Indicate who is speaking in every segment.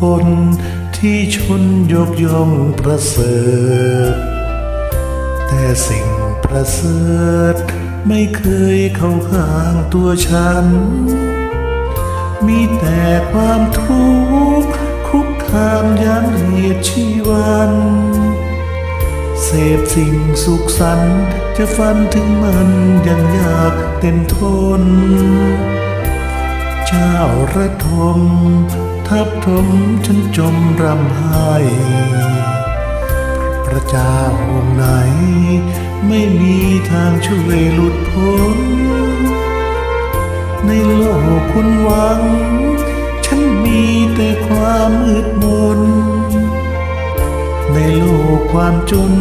Speaker 1: คนที่ชนยกย่องประเสริฐ แต่สิ่งประเสริฐไม่เคยเข้าข้างตัวฉัน มีแต่ความทุกข์คุกคามยันเหตุชีวันเสพสิ่งสุขสันต์จะฟันถึงมันยังยากเต็มทน เจ้าระทม ทับถมฉันจมรำไห้พระเจ้าองค์ไหน ไม่มีทางช่วยหลุดพ้น ในโลกคุณหวัง ฉันมีแต่ความมืดมน ในโลกความจน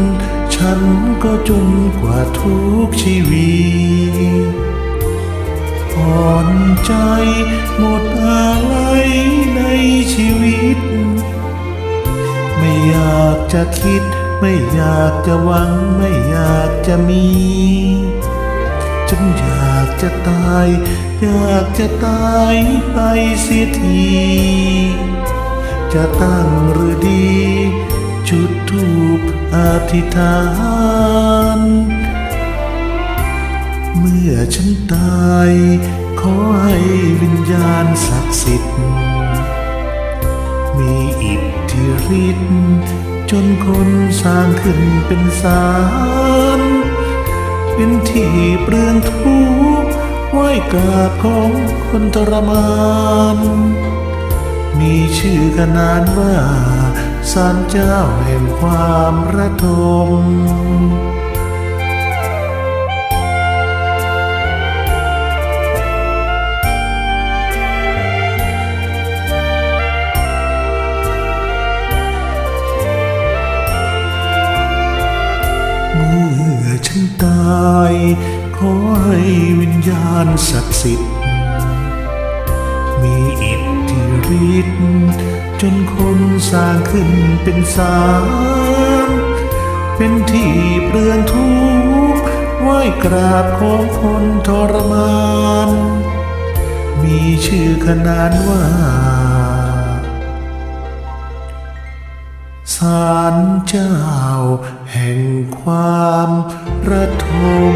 Speaker 1: ฉันก็จนกว่าทุกชีวิต อ่อนใจ หมดอะไรในชีวิต ไม่อยากจะคิด ไม่อยากจะหวัง ไม่อยากจะมี ฉันอยากจะตาย อยากจะตายไปเสียที จะตั้งหรือดี จุดทูปอธิษฐานเมื่อฉันตาย อให้วิญญาณศักดิ์สิทธิ์ มีอิทธิฤทธิ์จนคนสร้างขึ้นเป็นสารเป็นที่เปลืองทุกข์ไหว้กราบของคนทรมาน มีชื่อขนานว่าสารเจ้าแห่งความระท ตาย ขอให้วิญญาณศักดิ์สิทธิ์ มีอิทธิฤทธิ์จนคนสร้างขึ้นเป็นสารเป็นที่เปลืองทุกข์ไหวกราบของคนทรมาน มีชื่อขนานว่า สารเจ้าแห่งความระทม